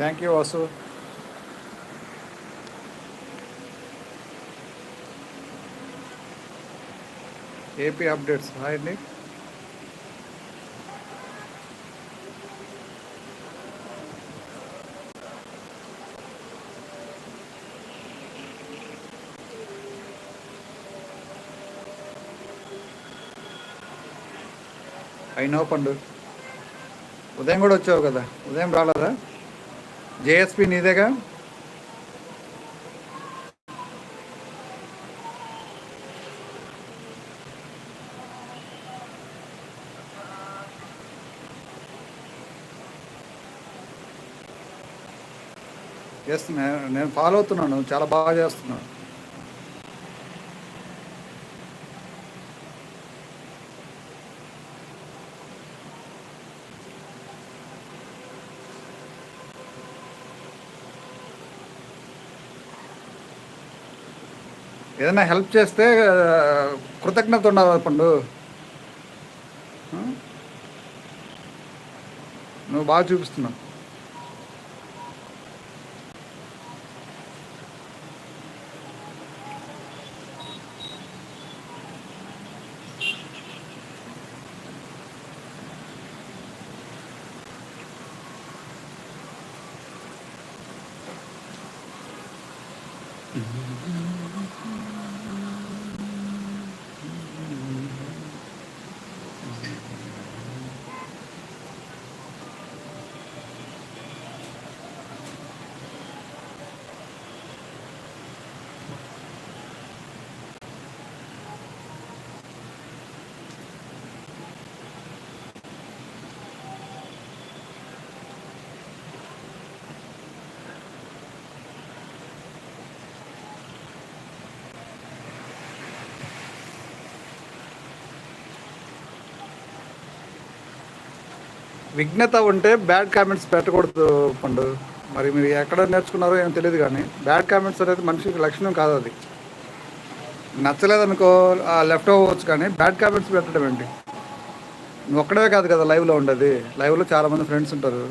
Thank you Vasu AP updates hi అండి అయినా పండు ఉదయం కూడా వచ్చావు కదా? ఉదయం రాలేదా? జేఎస్పి నీదేగా? ఎస్ నేను ఫాలో అవుతున్నాను. చాలా బాగా చేస్తున్నాను ఏదైనా హెల్ప్ చేస్తే కృతజ్ఞత ఉండదు పండు. నువ్వు బాగా చూపిస్తున్నావు. విఘ్నత ఉంటే బ్యాడ్ కామెంట్స్ పెట్టకూడదు పండు. మరి మీరు ఎక్కడ నేర్చుకున్నారో ఏమో తెలియదు కానీ బ్యాడ్ కామెంట్స్ అనేది మనిషికి లక్షణం కాదు అది. నచ్చలేదనుకో లెఫ్ట్ అవ్వచ్చు కానీ బ్యాడ్ కామెంట్స్ పెట్టడం ఏంటి? నువ్వు ఒక్కడే కాదు కదా లైవ్లో ఉండేది. లైవ్లో చాలామంది ఫ్రెండ్స్ ఉంటారు.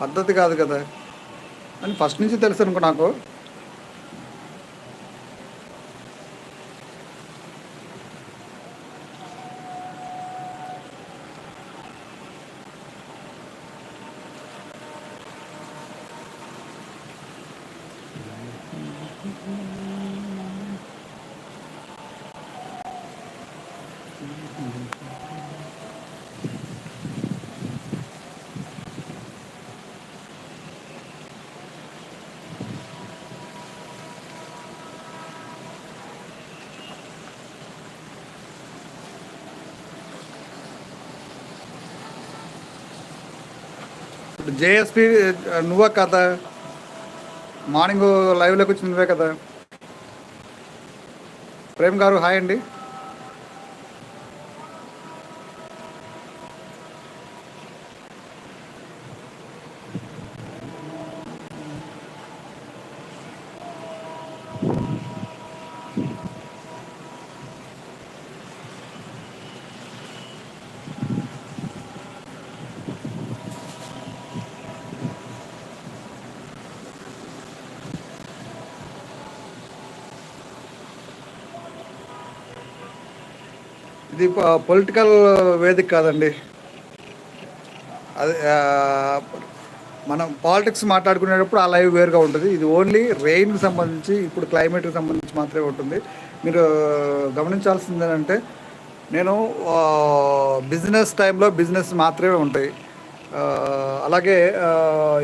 పద్ధతి కాదు కదా. అని ఫస్ట్ నుంచి తెలుసు అనుకో నాకు. జేఎస్పి నువ్వే కదా? మార్నింగ్ లైవ్లోకి వచ్చి నువ్వే కదా? ప్రేమ్ గారు హాయ్ అండి. ఇది పొలిటికల్ వేదిక కాదండి. అది మనం పాలిటిక్స్ మాట్లాడుకునేటప్పుడు ఆ లైవ్ వేరుగా ఉంటుంది. ఇది ఓన్లీ రెయిన్కి సంబంధించి ఇప్పుడు క్లైమేట్కి సంబంధించి మాత్రమే ఉంటుంది. మీరు గమనించాల్సింది ఏంటంటే నేను బిజినెస్ టైంలో బిజినెస్ మాత్రమే ఉంటాయి. అలాగే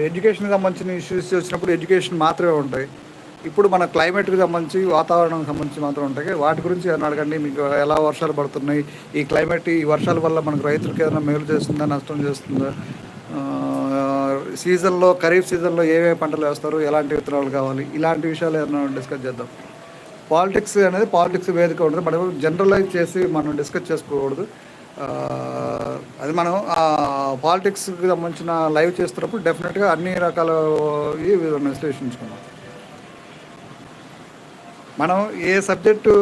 ఎడ్యుకేషన్కి సంబంధించిన ఇష్యూస్ వచ్చినప్పుడు ఎడ్యుకేషన్ మాత్రమే ఉంటాయి. ఇప్పుడు మన క్లైమేట్కి సంబంధించి వాతావరణానికి సంబంధించి మాత్రం ఉంటాయి వాటి గురించి ఏమైనా అడగండి. మీకు ఎలా వర్షాలు పడుతున్నాయి? ఈ క్లైమేట్ ఈ వర్షాల వల్ల మనకు రైతులకు ఏదైనా మేలు చేస్తుందా నష్టం చేస్తుందా? సీజన్లో ఖరీఫ్ సీజన్లో ఏమేమి పంటలు వేస్తారు? ఎలాంటి విత్తనాలు కావాలి? ఇలాంటి విషయాలు ఏమైనా డిస్కస్ చేద్దాం. పాలిటిక్స్ అనేది పాలిటిక్స్ వేదిక ఉంటుంది. మనం జనరలైజ్ చేసి మనం డిస్కస్ చేసుకోకూడదు. అది మనం పాలిటిక్స్కి సంబంధించిన లైవ్ చేస్తున్నప్పుడు డెఫినెట్గా అన్ని రకాల విశ్లేషించుకున్నాం మనం ఏ సబ్జెక్టు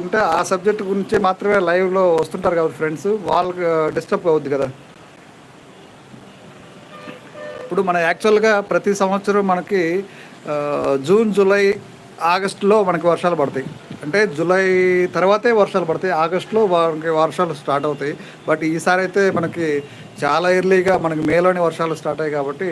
ఉంటే ఆ సబ్జెక్ట్ గురించి మాత్రమే లైవ్లో వస్తుంటారు కదా ఫ్రెండ్స్ వాళ్ళకి డిస్టర్బ్ అవుద్ది కదా. ఇప్పుడు మన యాక్చువల్గా ప్రతి సంవత్సరం మనకి జూన్ జూలై ఆగస్టులో మనకి వర్షాలు పడతాయి. అంటే జూలై తర్వాతే వర్షాలు పడతాయి ఆగస్టులో మనకి వర్షాలు స్టార్ట్ అవుతాయి. బట్ ఈసారి అయితే మనకి చాలా ఎర్లీగా మనకి మేలోనే వర్షాలు స్టార్ట్ అయ్యాయి కాబట్టి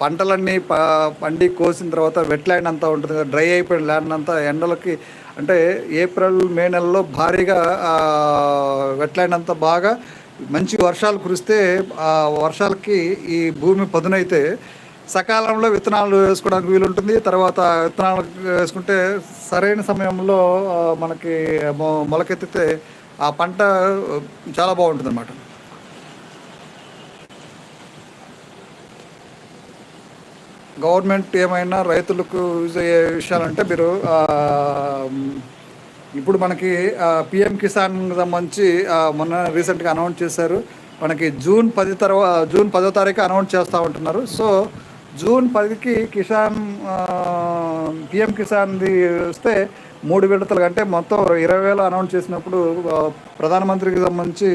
పంటలన్నీ ప పండి కోసిన తర్వాత వెట్ ల్యాండ్ అంతా ఉంటుంది కదా డ్రై అయిపోయిన ల్యాండ్ అంతా ఎండలకి అంటే ఏప్రిల్ మే నెలలో భారీగా వెట్ ల్యాండ్ అంతా బాగా మంచి వర్షాలు కురిస్తే ఆ వర్షాలకి ఈ భూమి పదునైతే సకాలంలో విత్తనాలు వేసుకోవడానికి వీలుంటుంది. తర్వాత విత్తనాలు వేసుకుంటే సరైన సమయంలో మనకి మొ- మొలకెత్తితే ఆ పంట చాలా బాగుంటుంది అన్నమాట గవర్నమెంట్ ఏమైనా రైతులకు యూజ్ అయ్యే విషయాలంటే మీరు ఇప్పుడు మనకి పిఎం కిసాన్ సంబంధించి మొన్న రీసెంట్గా అనౌన్స్ చేశారు. మనకి జూన్ పది తర్వాత జూన్ పదో తారీఖు అనౌన్స్ చేస్తూ ఉంటున్నారు. సో జూన్ పదికి కిసాన్ పిఎం కిసాన్ది వస్తే మూడు విడతలు అంటే మొత్తం ఇరవై వేలు అనౌన్స్ చేసినప్పుడు ప్రధానమంత్రికి సంబంధించి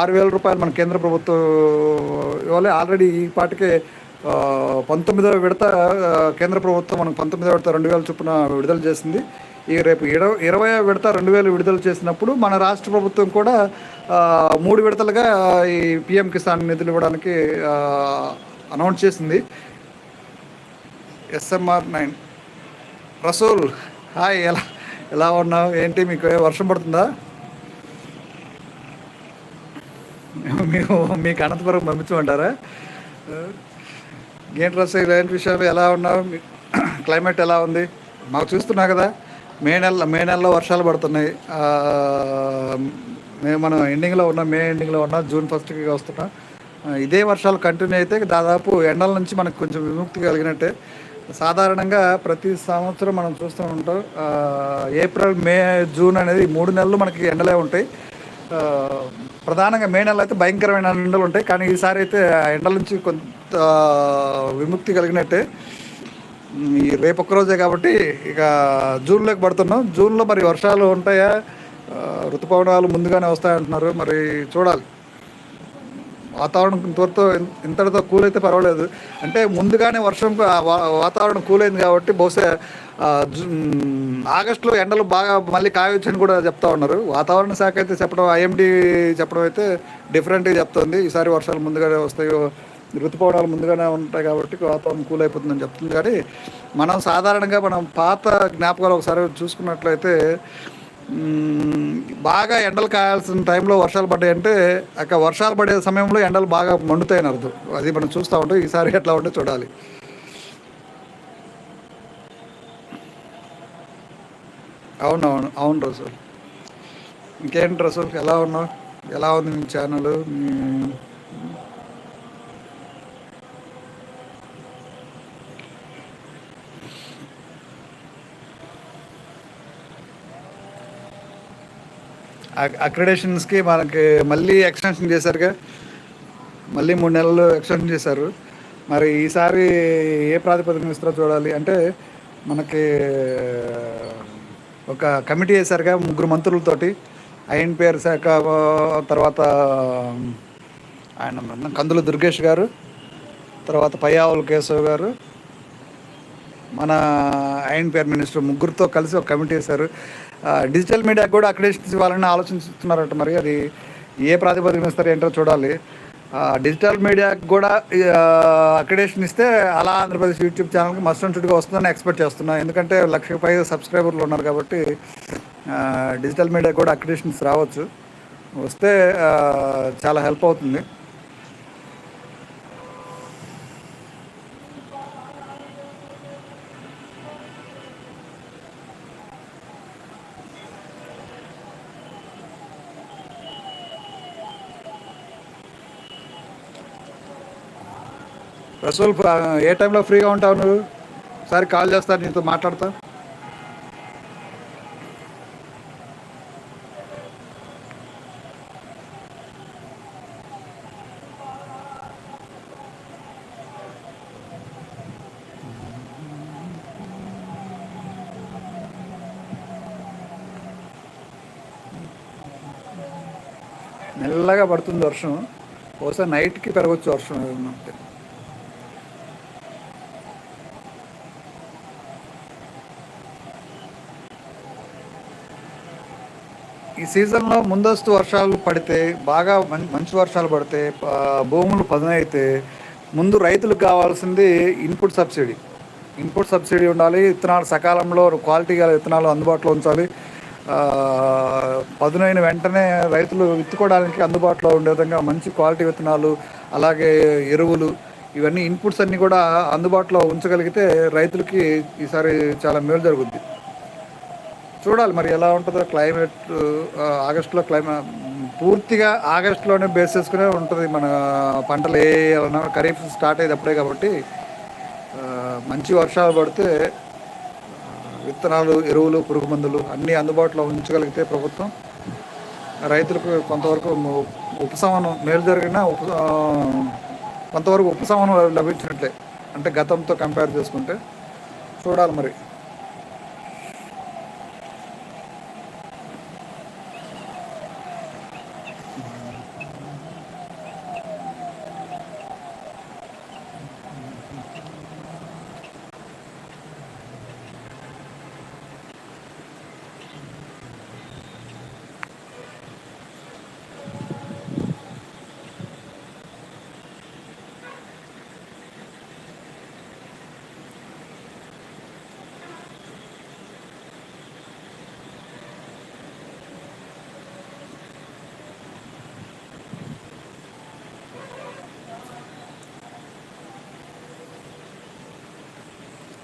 ఆరు వేల రూపాయలు మన కేంద్ర ప్రభుత్వం ఇవ్వాలి. ఆల్రెడీ ఈ పాటికే పంతొమ్మిదవ విడత కేంద్ర ప్రభుత్వం మనకు పంతొమ్మిదవ విడత రెండు వేల చొప్పున విడుదల చేసింది. ఈ రేపు ఇరవై ఇరవై విడత రెండు వేలు విడుదల చేసినప్పుడు మన రాష్ట్ర ప్రభుత్వం కూడా మూడు విడతలుగా ఈ పిఎం కిసాన్ నిధులు ఇవ్వడానికి అనౌన్స్ చేసింది. SMR nine. రసూల్ హాయ్ ఎలా ఎలా ఉన్నావు? ఏంటి మీకు వర్షం పడుతుందా? మేము మీకు అనంతపురం పంపించమంటారా? ఏంటి రసూల్ ఇలాంటి విషయాలు? ఎలా ఉన్నావు? క్లైమేట్ ఎలా ఉంది? మాకు చూస్తున్నా కదా మే నెల మే నెలలో వర్షాలు పడుతున్నాయి. మేము మనం ఎండింగ్లో ఉన్నాం మే ఎండింగ్లో ఉన్నాం జూన్ ఫస్ట్కి వస్తున్నాం. ఇదే వర్షాలు కంటిన్యూ అయితే దాదాపు ఎండల నుంచి మనకు కొంచెం విముక్తి కలిగినట్టే. సాధారణంగా ప్రతి సంవత్సరం మనం చూస్తూ ఉంటాం ఏప్రిల్ మే జూన్ అనేది మూడు నెలలు మనకి ఎండలే ఉంటాయి. ప్రధానంగా మే నెలలో అయితే భయంకరమైన ఎండలు ఉంటాయి. కానీ ఈసారి అయితే ఆ ఎండల నుంచి కొంత విముక్తి కలిగినట్టే. రేపు ఒక్కరోజే కాబట్టి ఇక జూన్లోకి పడుతున్నాం. జూన్లో మరి వర్షాలు ఉంటాయా? ఋతుపవనాలు ముందుగానే వస్తాయంటున్నారు. మరి చూడాలి. వాతావరణం త్వరతో ఇంతటితో కూల్ అయితే పర్వాలేదు. అంటే ముందుగానే వర్షం వాతావరణం కూల్ అయింది కాబట్టి బహుశా ఆగస్టులో ఎండలు బాగా మళ్ళీ కాయొచ్చని కూడా చెప్తా ఉన్నారు. వాతావరణ శాఖ అయితే చెప్పడం ఐఎండి చెప్పడం అయితే డిఫరెంట్గా చెప్తుంది. ఈసారి వర్షాలు ముందుగానే వస్తాయో ఋతుపవనాలు ముందుగానే ఉంటాయి కాబట్టి వాతావరణం కూల్ అయిపోతుందని చెప్తుంది. కానీ మనం సాధారణంగా మనం పాత జ్ఞాపకాలు ఒకసారి చూసుకున్నట్లయితే బాగా ఎండలు కాయాల్సిన టైంలో వర్షాలు పడ్డాయంటే అక్కడ వర్షాలు పడే సమయంలో ఎండలు బాగా మండుతాయని అర్థం. అది మనం చూస్తూ ఉంటాం. ఈసారి ఎట్లా ఉంటే చూడాలి. అవునవును. అవును రసూల్. ఇంకేంటి రసూల్? ఎలా ఉన్నావు? ఎలా ఉంది మీ ఛానల్? అక్రిడేషన్స్కి మనకి మళ్ళీ ఎక్స్టెన్షన్ చేశారుగా. మళ్ళీ మూడు నెలలు ఎక్స్టెన్షన్ చేశారు. మరి ఈసారి ఏ ప్రాతిపదికన ఇస్తారో చూడాలి. అంటే మనకి ఒక కమిటీ వేశారుగా ముగ్గురు మంత్రులతోటి. ఐఎన్ పేరు శాఖ తర్వాత ఆయన కందుల దుర్గేష్ గారు తర్వాత పయ్యావుల కేశవ్ గారు మన ఐఎన్ పేరు మినిస్టర్ ముగ్గురితో కలిసి ఒక కమిటీ వేశారు. డిజిటల్ మీడియాకి కూడా అక్రిడేషన్స్ ఇవ్వాలని ఆలోచిస్తున్నారట మరి. అది ఏ ప్రాతిపదికన ఇస్తారు ఏంటో చూడాలి. డిజిటల్ మీడియాకి కూడా ఆ, ఇస్తే అలా ఆంధ్రప్రదేశ్ యూట్యూబ్ ఛానల్కి మస్ట్ అండ్ వస్తుందని ఎక్స్పెక్ట్ చేస్తున్నాను ఎందుకంటే లక్ష పైగా సబ్స్క్రైబర్లు ఉన్నారు కాబట్టి డిజిటల్ మీడియాకి కూడా అక్రిడేషన్స్ రావచ్చు. వస్తే చాలా హెల్ప్ అవుతుంది. రసూల్ ఏ టైంలో ఫ్రీగా ఉంటావు నువ్వు? ఒకసారి కాల్ చేస్తా నీతో మాట్లాడతా. మెల్లగా పడుతుంది వర్షం. బహుశా నైట్కి పెరగచ్చు వర్షం ఈ సీజన్లో ముందస్తు వర్షాలు పడితే బాగా మంచి వర్షాలు పడితే భూములు పదునైతే ముందు రైతులకు కావాల్సింది ఇన్పుట్ సబ్సిడీ. ఇన్పుట్ సబ్సిడీ ఉండాలి విత్తనాలు సకాలంలో క్వాలిటీ గల విత్తనాలు అందుబాటులో ఉంచాలి. పదునైన వెంటనే రైతులు విత్తుకోవడానికి అందుబాటులో ఉండే విధంగా మంచి క్వాలిటీ విత్తనాలు అలాగే ఎరువులు ఇవన్నీ ఇన్పుట్స్ అన్నీ కూడా అందుబాటులో ఉంచగలిగితే రైతులకి ఈసారి చాలా మేలు జరుగుద్ది. చూడాలి మరి ఎలా ఉంటుందో క్లైమేట్ ఆగస్టులో క్లైమేట్ పూర్తిగా ఆగస్టులోనే బేస్ చేసుకునే ఉంటుంది మన పంటలు ఏ ఖరీఫ్ స్టార్ట్ అయ్యేటప్పుడే కాబట్టి మంచి వర్షాలు పడితే విత్తనాలు ఎరువులు పురుగు మందులు అన్నీ అందుబాటులో ఉంచగలిగితే ప్రభుత్వం రైతులకు కొంతవరకు ఉపశమనం మేలు జరిగిన ఉప కొంతవరకు ఉపశమనం లభించినట్లే. అంటే గతంతో కంపేర్ చేసుకుంటే చూడాలి మరి.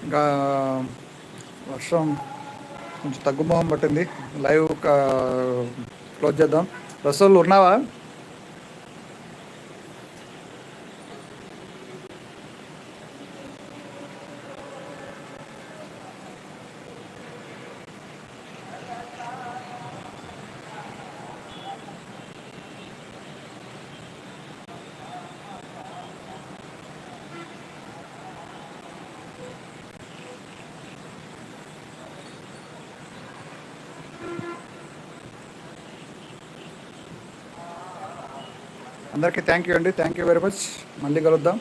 ఇంకా వర్షం కొంచెం తగ్గుమోహం పట్టింది. లైవ్ క్లోజ్ చేద్దాం. రసూల్ ఉన్నావా? అందరికీ థ్యాంక్ యూ అండి. థ్యాంక్ యూ వెరీ మచ్ మళ్ళీ కలుద్దాం.